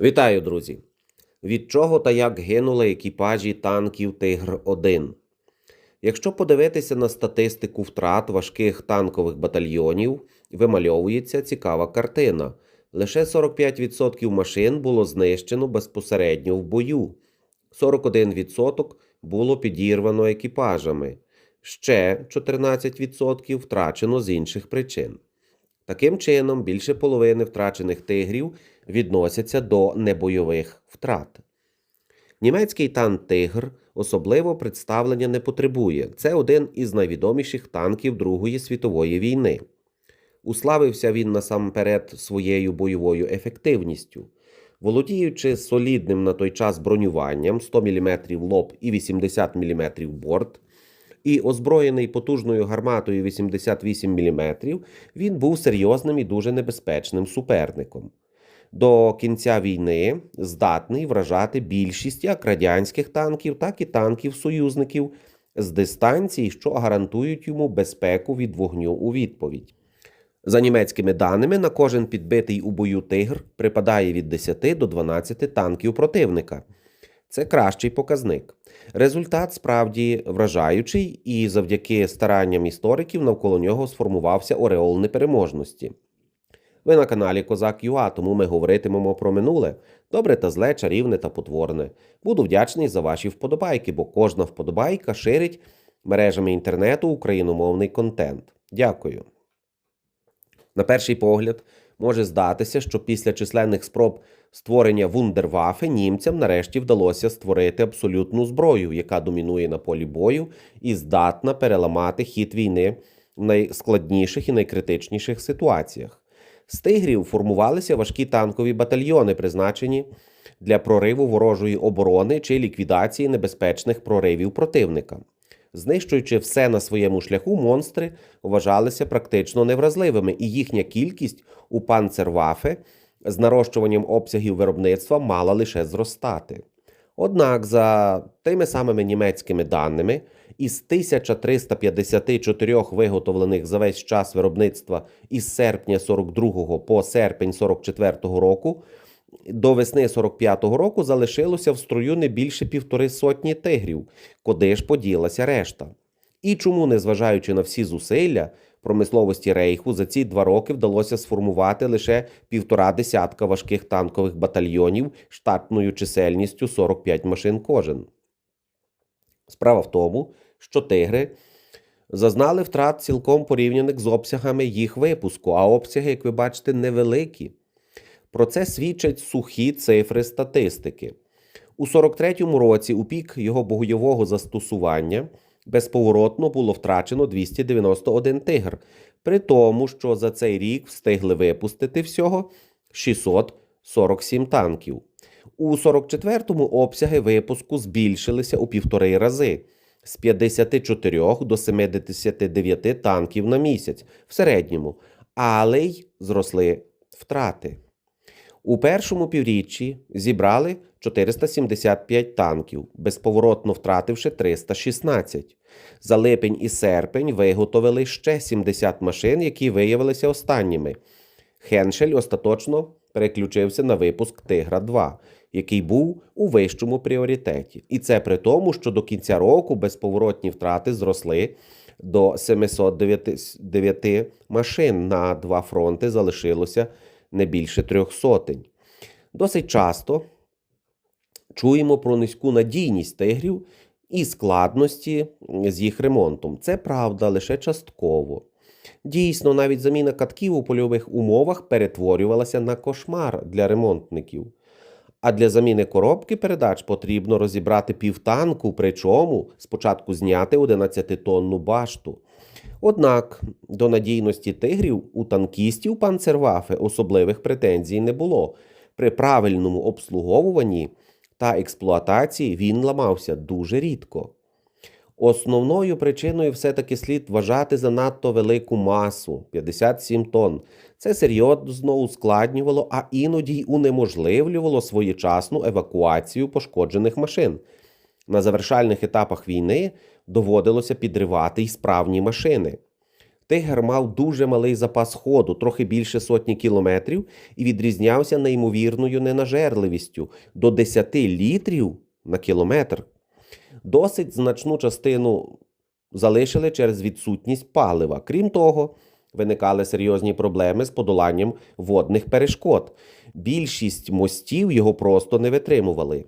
Вітаю, друзі! Від чого та як гинули екіпажі танків Тигр-1? Якщо подивитися на статистику втрат важких танкових батальйонів, вимальовується цікава картина. Лише 45% машин було знищено безпосередньо в бою, 41% було підірвано екіпажами, ще 14% втрачено з інших причин. Таким чином, більше половини втрачених тигрів відносяться до небойових втрат. Німецький танк Тигр особливо представлення не потребує. Це один із найвідоміших танків Другої світової війни. Уславився він насамперед своєю бойовою ефективністю. Володіючи солідним на той час бронюванням 100 мм лоб і 80 мм борт, і озброєний потужною гарматою 88 мм, він був серйозним і дуже небезпечним суперником. До кінця війни здатний вражати більшість як радянських танків, так і танків союзників з дистанцій, що гарантують йому безпеку від вогню у відповідь. За німецькими даними, на кожен підбитий у бою тигр припадає від 10 до 12 танків противника. Це кращий показник. Результат справді вражаючий, і завдяки старанням істориків навколо нього сформувався ореол непереможності. Ви на каналі Козак ЮА, тому ми говоритимемо про минуле, добре та зле, чарівне та потворне. Буду вдячний за ваші вподобайки, бо кожна вподобайка ширить мережами інтернету україномовний контент. Дякую. На перший погляд, може здатися, що після численних спроб створення вундервафи німцям нарешті вдалося створити абсолютну зброю, яка домінує на полі бою і здатна переламати хід війни в найскладніших і найкритичніших ситуаціях. З тигрів формувалися важкі танкові батальйони, призначені для прориву ворожої оборони чи ліквідації небезпечних проривів противника. Знищуючи все на своєму шляху, монстри вважалися практично невразливими, і їхня кількість у панцервафе з нарощуванням обсягів виробництва мала лише зростати. Однак, за тими самими німецькими даними, із 1354 виготовлених за весь час виробництва із серпня 42 по серпень 44 року до весни 45-го року залишилося в строю не більше півтори сотні тигрів, куди ж поділася решта. І чому, незважаючи на всі зусилля промисловості рейху, за ці два роки вдалося сформувати лише півтора десятка важких танкових батальйонів штатною чисельністю 45 машин кожен. Справа в тому, що тигри зазнали втрат цілком порівняних з обсягами їх випуску, а обсяги, як ви бачите, невеликі. Про це свідчать сухі цифри статистики. У 43-му році, у пік його бойового застосування, безповоротно було втрачено 291 тигр, при тому, що за цей рік встигли випустити всього 647 танків. У 44-му обсяги випуску збільшилися у півтори рази з 54 до 79 танків на місяць в середньому, але й зросли втрати. У першому півріччі зібрали 475 танків, безповоротно втративши 316. За липень і серпень виготовили ще 70 машин, які виявилися останніми. Хеншель остаточно переключився на випуск Тигра 2, який був у вищому пріоритеті. І це при тому, що до кінця року безповоротні втрати зросли до 709 машин на два фронти залишилося не більше трьох сотень. Досить часто чуємо про низьку надійність тигрів і складності з їх ремонтом. Це правда лише частково. Дійсно, навіть заміна катків у польових умовах перетворювалася на кошмар для ремонтників. А для заміни коробки передач потрібно розібрати півтанку, причому спочатку зняти 11-тонну башту. Однак до надійності тигрів у танкістів панцервафи особливих претензій не було. При правильному обслуговуванні та експлуатації він ламався дуже рідко. Основною причиною все-таки слід вважати занадто велику масу 57 тонн. Це серйозно ускладнювало, а іноді й унеможливлювало своєчасну евакуацію пошкоджених машин. На завершальних етапах війни доводилося підривати й справні машини. Тигр мав дуже малий запас ходу, трохи більше сотні кілометрів, і відрізнявся неймовірною ненажерливістю до 10 літрів на кілометр. Досить значну частину залишили через відсутність палива. Крім того, виникали серйозні проблеми з подоланням водних перешкод. Більшість мостів його просто не витримували.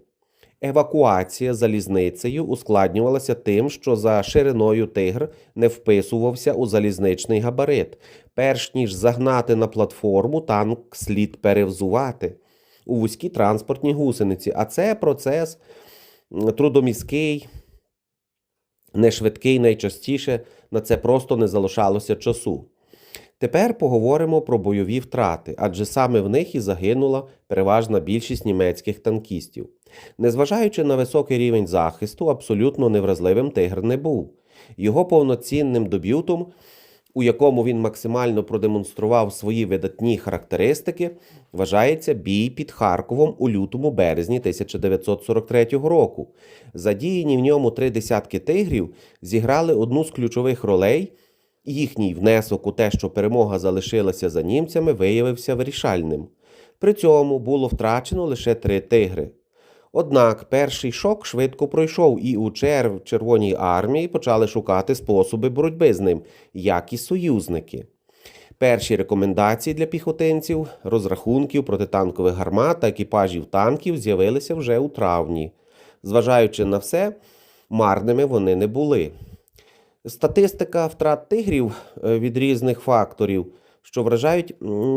Евакуація залізницею ускладнювалася тим, що за шириною тигр не вписувався у залізничний габарит. Перш ніж загнати на платформу, танк слід перевзувати у вузькі транспортні гусениці. А це процес трудоміський, нешвидкий найчастіше на це просто не залишалося часу. Тепер поговоримо про бойові втрати, адже саме в них і загинула переважна більшість німецьких танкістів. Незважаючи на високий рівень захисту, абсолютно невразливим тигр не був. Його повноцінним дебютом, у якому він максимально продемонстрував свої видатні характеристики, вважається бій під Харковом у лютому березні 1943 року. Задіяні в ньому три десятки тигрів зіграли одну з ключових ролей. Їхній внесок у те, що перемога залишилася за німцями, виявився вирішальним. При цьому було втрачено лише три тигри. Однак перший шок швидко пройшов, і у черв Червоній армії почали шукати способи боротьби з ним, як і союзники. Перші рекомендації для піхотинців, розрахунків протитанкових гармат та екіпажів танків з'явилися вже у травні. Зважаючи на все, марними вони не були. Статистика втрат тигрів е, від різних факторів, що вражають,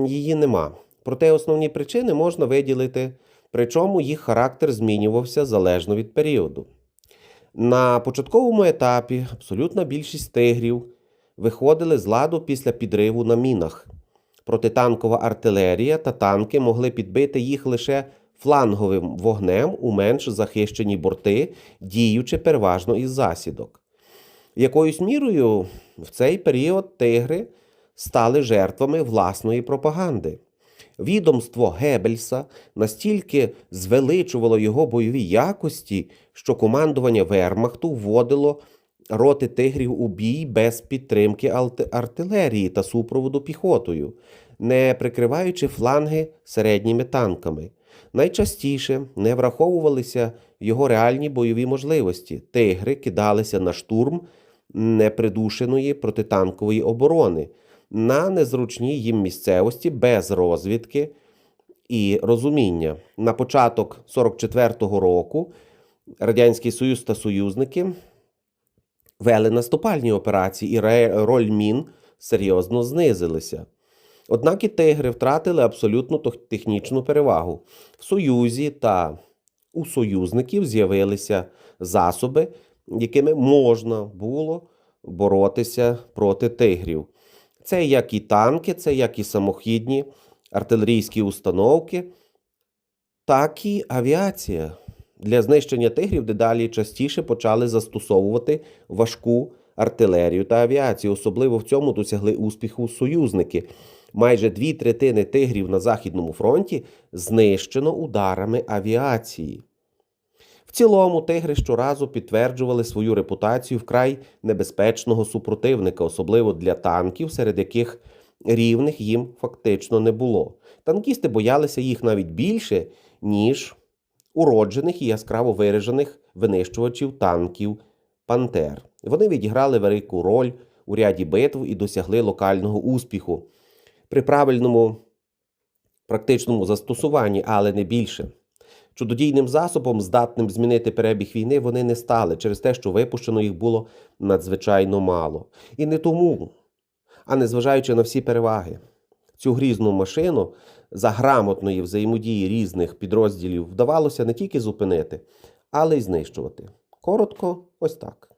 її нема. Проте основні причини можна виділити, причому їх характер змінювався залежно від періоду. На початковому етапі абсолютна більшість тигрів виходили з ладу після підриву на мінах. Протитанкова артилерія та танки могли підбити їх лише фланговим вогнем у менш захищені борти, діючи переважно із засідок. Якоюсь мірою в цей період тигри стали жертвами власної пропаганди. Відомство Геббельса настільки звеличувало його бойові якості, що командування Вермахту вводило роти тигрів у бій без підтримки артилерії та супроводу піхотою, не прикриваючи фланги середніми танками. Найчастіше не враховувалися його реальні бойові можливості. Тигри кидалися на штурм непридушеної протитанкової оборони на незручній їм місцевості без розвідки і розуміння. На початок 44-го року Радянський Союз та союзники вели наступальні операції, і роль мін серйозно знизилися. Однак і тигри втратили абсолютно технічну перевагу. В Союзі та у союзників з'явилися засоби, якими можна було боротися проти тигрів. Це як і танки, це як і самохідні артилерійські установки, так і авіація. Для знищення тигрів дедалі частіше почали застосовувати важку артилерію та авіацію. Особливо в цьому досягли успіху союзники. Майже дві третини тигрів на Західному фронті знищено ударами авіації. В цілому тигри щоразу підтверджували свою репутацію вкрай небезпечного супротивника, особливо для танків, серед яких рівних їм фактично не було. Танкісти боялися їх навіть більше, ніж уроджених і яскраво виражених винищувачів танків Пантер. Вони відіграли велику роль у ряді битв і досягли локального успіху при правильному практичному застосуванні, але не більше. Чудодійним засобом, здатним змінити перебіг війни, вони не стали через те, що випущено їх було надзвичайно мало. І не тому, а незважаючи на всі переваги. Цю грізну машину за грамотної взаємодії різних підрозділів вдавалося не тільки зупинити, але й знищувати. Коротко, ось так.